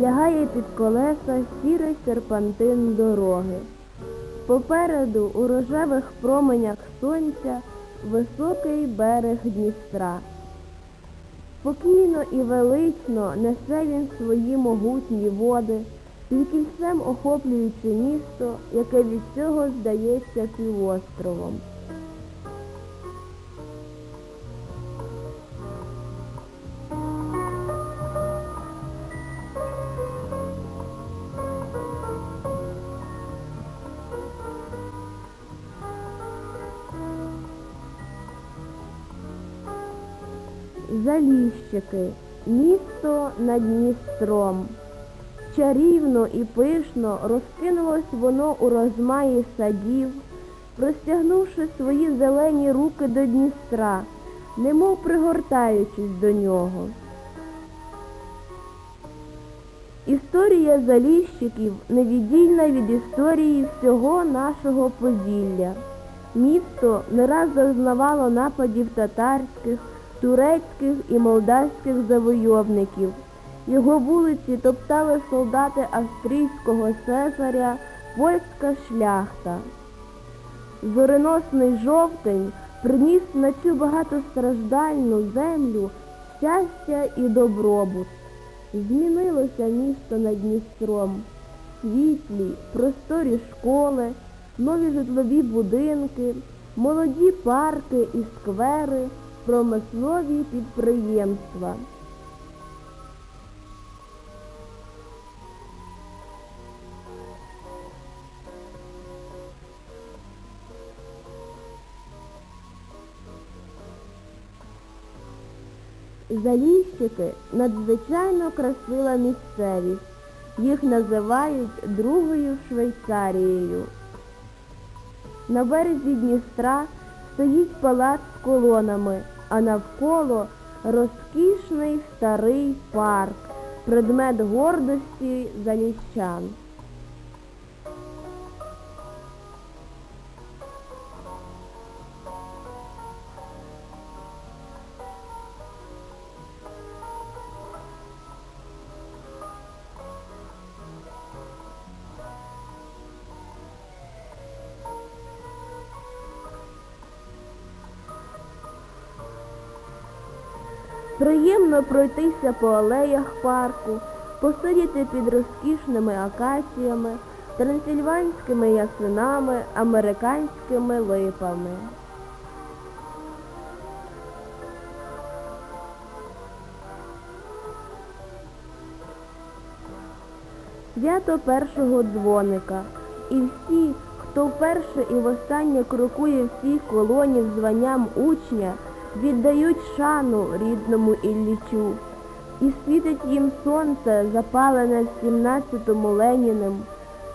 лягає під колеса сірий серпантин дороги. Попереду у рожевих променях сонця високий берег Дністра. Спокійно і велично несе він свої могутні води, півкільцем охоплюючи місто, яке від цього здається півостровом. Заліщики, місто над Дністром. Чарівно і пишно розкинулось воно у розмаї садів, простягнувши свої зелені руки до Дністра, немов пригортаючись до нього. Історія заліщиків невіддільна від історії всього нашого Поділля. Місто не раз зазнавало нападів татарських, турецьких і молдавських завойовників. Його вулиці топтали солдати австрійського цезаря, польська шляхта. Зореносний жовтень приніс на цю багатостраждальну землю щастя і добробут. Змінилося місто над Дністром. Світлі, просторі школи, нові житлові будинки, молоді парки і сквери, промислові підприємства. Заліщики надзвичайно красива місцевість. Їх називають другою Швейцарією. На березі Дністра стоїть палац з колонами, а навколо розкішний старий парк, предмет гордості заліщан. Приємно пройтися по алеях парку, посидіти під розкішними акаціями, трансильванськими ясинами, американськими липами. Свято першого дзвоника. І всі, хто вперше і востаннє крокує в цій колоні званням учня, віддають шану рідному Іллічу. І світить їм сонце, запалене в 17-му Леніним,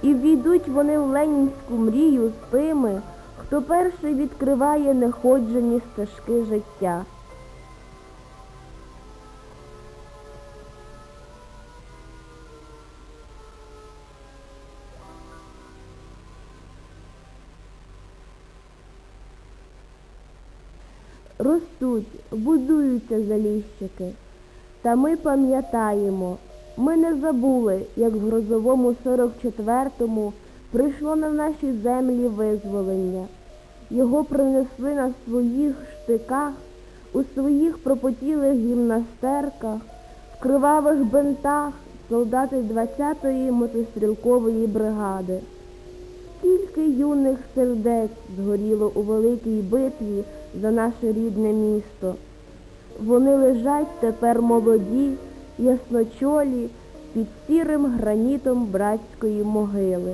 і війдуть вони в ленінську мрію з тими, хто перший відкриває неходжені стежки життя. Ростуть, будуються заліщики. Та ми пам'ятаємо, ми не забули, як в грозовому 44-му прийшло на наші землі визволення. Його принесли на своїх штиках, у своїх пропотілих гімнастерках, в кривавих бинтах солдати 20-ї мотострілкової бригади. Скільки юних сердець згоріло у великій битві за наше рідне місто. Вони лежать тепер молоді, ясночолі під сірим гранітом братської могили.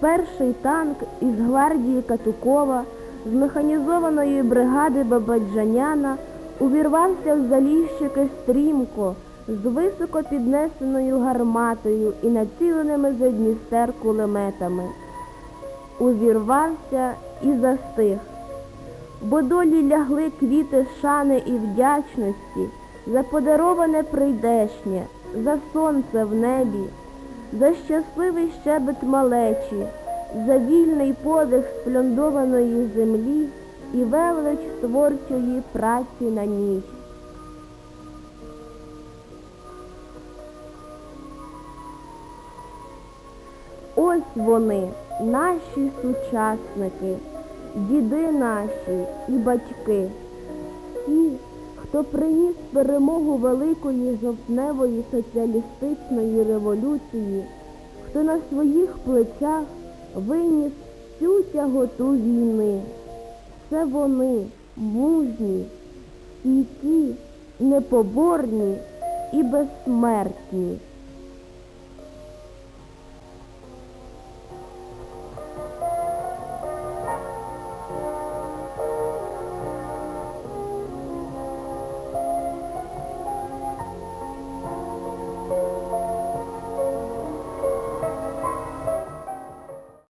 Перший танк із гвардії Катукова з механізованої бригади Бабаджаняна увірвався в заліщики стрімко з високо піднесеною гарматою і націленими за Дністер кулеметами. Увірвався і застиг, бо долі лягли квіти шани і вдячності за подароване прийдешнє, за сонце в небі, за щасливий щебет малечі, за вільний подих спльондованої землі і велич творчої праці на ній. Ось вони, наші сучасники, діди наші і батьки, ті, хто приніс перемогу великої жовтневої соціалістичної революції, хто на своїх плечах виніс всю тяготу війни. Це вони мужні, які, непоборні і безсмертні.